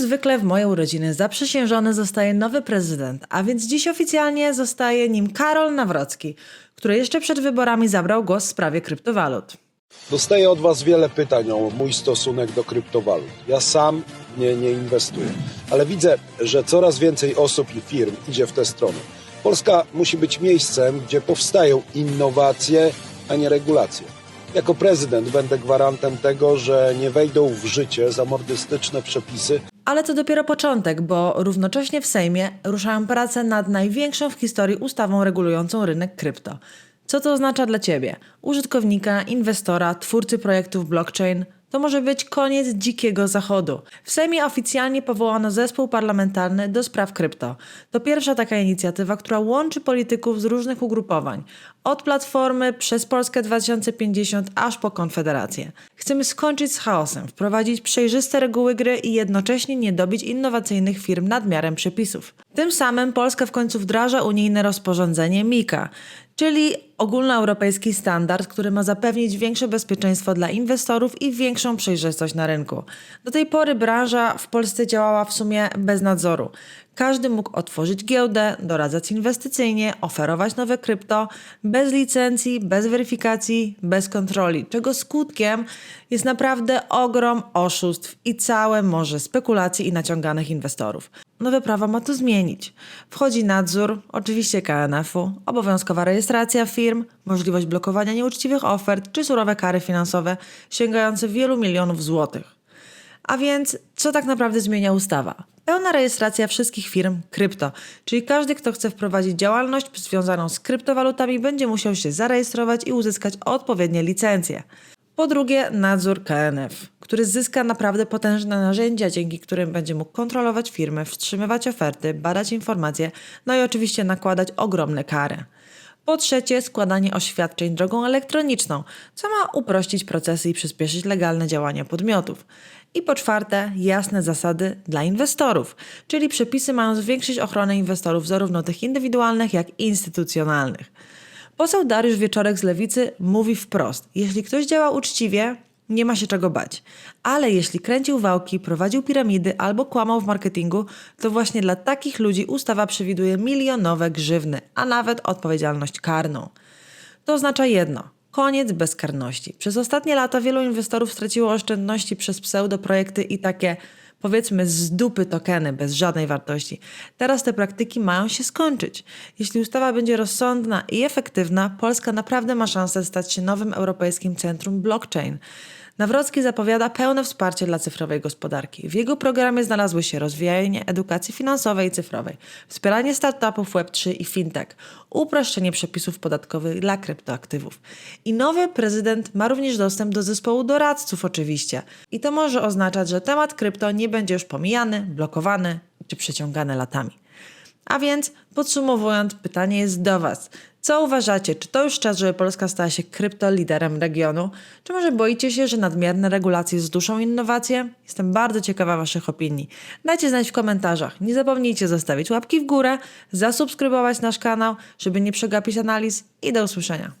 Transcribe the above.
zwykle w moje urodziny zaprzysiężony zostaje nowy prezydent, a więc dziś oficjalnie zostaje nim Karol Nawrocki, który jeszcze przed wyborami zabrał głos w sprawie kryptowalut. Dostaję od Was wiele pytań o mój stosunek do kryptowalut. Ja sam nie, nie inwestuję, ale widzę, że coraz więcej osób i firm idzie w tę stronę. Polska musi być miejscem, gdzie powstają innowacje, a nie regulacje. Jako prezydent będę gwarantem tego, że nie wejdą w życie zamordystyczne przepisy, Ale to dopiero początek, bo równocześnie w Sejmie ruszają prace nad największą w historii ustawą regulującą rynek krypto. Co to oznacza dla Ciebie? Użytkownika, inwestora, twórcy projektów blockchain? To może być koniec dzikiego zachodu. W Sejmie oficjalnie powołano zespół parlamentarny do spraw krypto. To pierwsza taka inicjatywa, która łączy polityków z różnych ugrupowań. Od Platformy przez Polskę 2050 aż po Konfederację. Chcemy skończyć z chaosem, wprowadzić przejrzyste reguły gry i jednocześnie nie dobić innowacyjnych firm nadmiarem przepisów. Tym samym Polska w końcu wdraża unijne rozporządzenie MiCA, czyli ogólnoeuropejski standard, który ma zapewnić większe bezpieczeństwo dla inwestorów i większą przejrzystość na rynku. Do tej pory branża w Polsce działała w sumie bez nadzoru. Każdy mógł otworzyć giełdę, doradzać inwestycyjnie, oferować nowe krypto, bez licencji, bez weryfikacji, bez kontroli, czego skutkiem jest naprawdę ogrom oszustw i całe morze spekulacji i naciąganych inwestorów. Nowe prawo ma to zmienić. Wchodzi nadzór, oczywiście KNF-u, obowiązkowa rejestracja firm, możliwość blokowania nieuczciwych ofert czy surowe kary finansowe sięgające wielu milionów złotych. A więc, co tak naprawdę zmienia ustawa? Pełna rejestracja wszystkich firm krypto, czyli każdy, kto chce wprowadzić działalność związaną z kryptowalutami, będzie musiał się zarejestrować i uzyskać odpowiednie licencje. Po drugie, nadzór KNF, który zyska naprawdę potężne narzędzia, dzięki którym będzie mógł kontrolować firmy, wstrzymywać oferty, badać informacje, no i oczywiście nakładać ogromne kary. Po trzecie, składanie oświadczeń drogą elektroniczną, co ma uprościć procesy i przyspieszyć legalne działania podmiotów. I po czwarte, jasne zasady dla inwestorów, czyli przepisy mają zwiększyć ochronę inwestorów zarówno tych indywidualnych, jak i instytucjonalnych. Poseł Dariusz Wieczorek z Lewicy mówi wprost: jeśli ktoś działa uczciwie, nie ma się czego bać. Ale jeśli kręcił wałki, prowadził piramidy albo kłamał w marketingu, to właśnie dla takich ludzi ustawa przewiduje milionowe grzywny, a nawet odpowiedzialność karną. To oznacza jedno. Koniec bezkarności. Przez ostatnie lata wielu inwestorów straciło oszczędności przez pseudoprojekty i takie powiedzmy z dupy tokeny bez żadnej wartości. Teraz te praktyki mają się skończyć. Jeśli ustawa będzie rozsądna i efektywna, Polska naprawdę ma szansę stać się nowym europejskim centrum blockchain. Nawrocki zapowiada pełne wsparcie dla cyfrowej gospodarki. W jego programie znalazły się rozwijanie edukacji finansowej i cyfrowej, wspieranie startupów Web3 i fintech, uproszczenie przepisów podatkowych dla kryptoaktywów. I nowy prezydent ma również dostęp do zespołu doradców oczywiście. I to może oznaczać, że temat krypto nie będzie już pomijany, blokowany czy przeciągany latami. A więc podsumowując, pytanie jest do Was. Co uważacie? Czy to już czas, żeby Polska stała się kryptoliderem regionu? Czy może boicie się, że nadmierne regulacje zduszą innowacje? Jestem bardzo ciekawa Waszych opinii. Dajcie znać w komentarzach. Nie zapomnijcie zostawić łapki w górę, zasubskrybować nasz kanał, żeby nie przegapić analiz i do usłyszenia.